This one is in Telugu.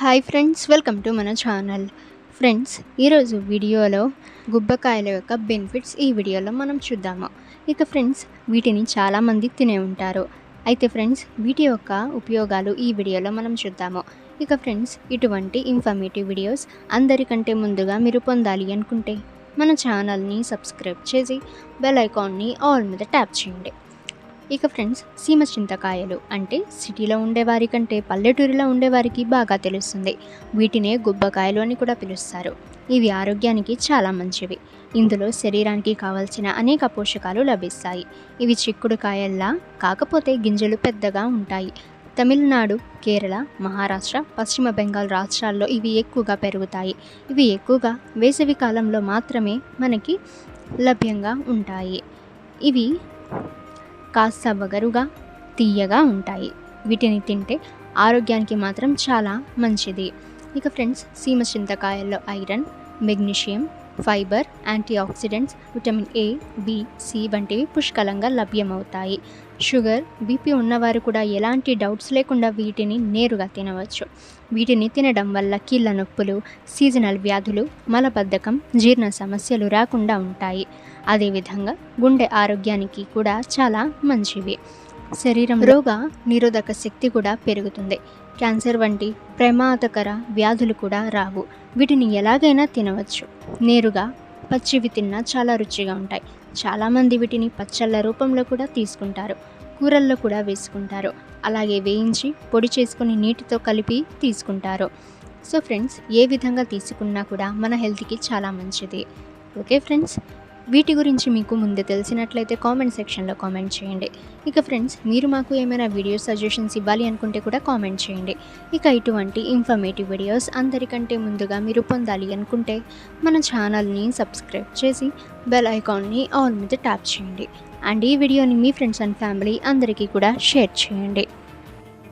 హాయ్ ఫ్రెండ్స్ వెల్కమ్ టు మన ఛానల్ ఫ్రెండ్స్ ఈరోజు వీడియోలో గుబ్బకాయల యొక్క బెనిఫిట్స్ ఈ వీడియోలో మనం చూద్దాము. ఇక ఫ్రెండ్స్ వీటిని చాలామంది తినే ఉంటారు. అయితే ఫ్రెండ్స్ వీటి యొక్క ఉపయోగాలు ఈ వీడియోలో మనం చూద్దాము. ఇక ఫ్రెండ్స్ ఇటువంటి ఇన్ఫర్మేటివ్ వీడియోస్ అందరికంటే ముందుగా మీరు పొందాలి అనుకుంటే మన ఛానల్ని సబ్స్క్రైబ్ చేసి బెల్ ఐకాన్ని ఆల్ మీద ట్యాప్ చేయండి. ఇక ఫ్రెండ్స్ సీమ చింతకాయలు అంటే సిటీలో ఉండేవారి కంటే పల్లెటూరులో ఉండేవారికి బాగా తెలుస్తుంది. వీటినే గుబ్బకాయలు అని కూడా పిలుస్తారు. ఇవి ఆరోగ్యానికి చాలా మంచివి. ఇందులో శరీరానికి కావలసిన అనేక పోషకాలు లభిస్తాయి. ఇవి చిక్కుడు కాయల్లా కాకపోతే గింజలు పెద్దగా ఉంటాయి. తమిళనాడు కేరళ మహారాష్ట్ర పశ్చిమ బెంగాల్ రాష్ట్రాల్లో ఇవి ఎక్కువగా పెరుగుతాయి. ఇవి ఎక్కువగా వేసవి కాలంలో మాత్రమే మనకి లభ్యంగా ఉంటాయి. ఇవి కాస్త వగరుగా తీయగా ఉంటాయి. వీటిని తింటే ఆరోగ్యానికి మాత్రం చాలా మంచిది. ఇక ఫ్రెండ్స్ సీమ చింతకాయల్లో iron magnesium fibre antioxidants vitamin A B C వంటివి పుష్కలంగా లభ్యమవుతాయి. షుగర్ బీపీ ఉన్నవారు కూడా ఎలాంటి డౌట్స్ లేకుండా వీటిని నేరుగా తినవచ్చు. వీటిని తినడం వల్ల కీళ్ళ నొప్పులు సీజనల్ వ్యాధులు మలబద్ధకం జీర్ణ సమస్యలు రాకుండా ఉంటాయి. అదేవిధంగా గుండె ఆరోగ్యానికి కూడా చాలా మంచివి. శరీరం రోగ నిరోధక శక్తి కూడా పెరుగుతుంది. క్యాన్సర్ వంటి ప్రమాదకర వ్యాధులు కూడా రావు. వీటిని ఎలాగైనా తినవచ్చు. నేరుగా పచ్చివి తిన్నా చాలా రుచిగా ఉంటాయి. చాలామంది వీటిని పచ్చళ్ళ రూపంలో కూడా తీసుకుంటారు. కూరల్లో కూడా వేసుకుంటారు. అలాగే వేయించి పొడి చేసుకొని నీటితో కలిపి తీసుకుంటారు. సో ఫ్రెండ్స్ ఏ విధంగా తీసుకున్నా కూడా మన హెల్త్కి చాలా మంచిది. Okay friends? వీటి గురించి మీకు ముందే తెలిసినట్లయితే కామెంట్ సెక్షన్లో కామెంట్ చేయండి. ఇక ఫ్రెండ్స్ మీరు మాకు ఏమైనా వీడియో సజెషన్స్ ఇవ్వాలి అనుకుంటే కూడా కామెంట్ చేయండి. ఇక ఇటువంటి ఇన్ఫర్మేటివ్ వీడియోస్ అందరికంటే ముందుగా మీరు పొందాలి అనుకుంటే మన ఛానల్ని సబ్స్క్రైబ్ చేసి బెల్ ఐకాన్ని ఆల్ మీద ట్యాప్ చేయండి. అండ్ ఈ వీడియోని మీ ఫ్రెండ్స్ అండ్ ఫ్యామిలీ అందరికీ కూడా షేర్ చేయండి.